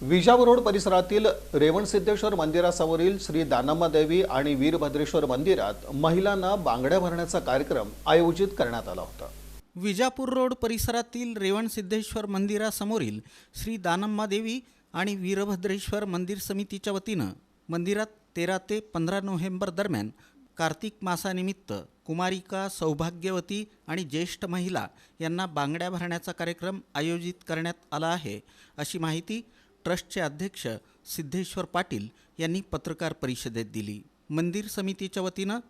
Vijapur road परिसरातील रेवणसिद्धेश्वर मंदिरासमोरील श्री दानम्मा देवी आणि वीरभद्रेश्वर मंदिरात महिलांना बांगड्या भरण्याचा कार्यक्रम आयोजित करण्यात आला होता. विजापूर रोड परिसरातील रेवणसिद्धेश्वर मंदिरासमोरील श्री दानम्मादेवी आणि वीरभद्रेश्वर मंदिर समितीच्या वतीनं मंदिरात तेरा ते पंधरा नोव्हेंबर दरम्यान कार्तिक मासानिमित्त कुमारिका सौभाग्यवती आणि ज्येष्ठ महिला यांना बांगड्या भरण्याचा कार्यक्रम आयोजित करण्यात आला आहे अशी माहिती ट्रस्टचे अध्यक्ष सिद्धेश्वर पाटील यांनी पत्रकार परिषदेत दिली. मंदिर समितीच्या वतीनं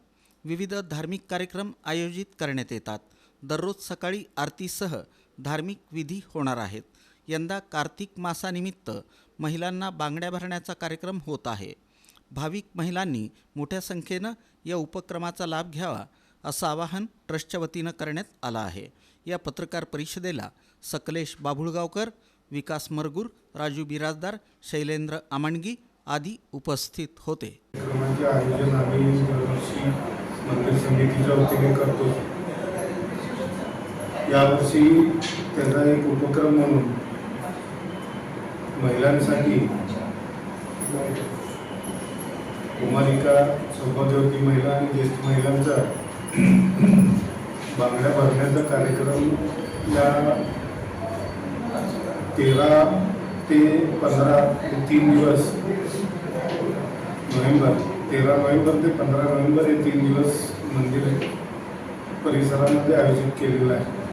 विविध धार्मिक कार्यक्रम आयोजित करण्यात येतात. दररोज सकाळी आरतीसह धार्मिक विधी होणार आहेत. यंदा कार्तिक मासानिमित्त महिलांना बांगड्या भरण्याचा कार्यक्रम होत आहे. भाविक महिलांनी मोठ्या संख्येनं या उपक्रमाचा लाभ घ्यावा असं आवाहन ट्रस्टच्या वतीनं करण्यात आलं आहे. या पत्रकार परिषदेला सकलेश बाभुळगावकर विकास मरगूर राजू बिराजदार शैलेंद्र आमणगी आदी उपस्थित होते. म्हणजे आयोजन आम्ही मंदिर समितीच्या वतीने करतो. यावर्षी त्याचा एक उपक्रम म्हणून महिलांसाठी कुमारिका सौभाग्यवती महिला आणि ज्येष्ठ महिलांचा बांगड्या भरण्याचा कार्यक्रम या तेरा ते पंधरा तीन दिवस नोव्हेंबर. तेरा नोव्हेंबर ते पंधरा नोव्हेंबर हे तीन दिवस मंदिर परिसरामध्ये आयोजित केलेलं आहे.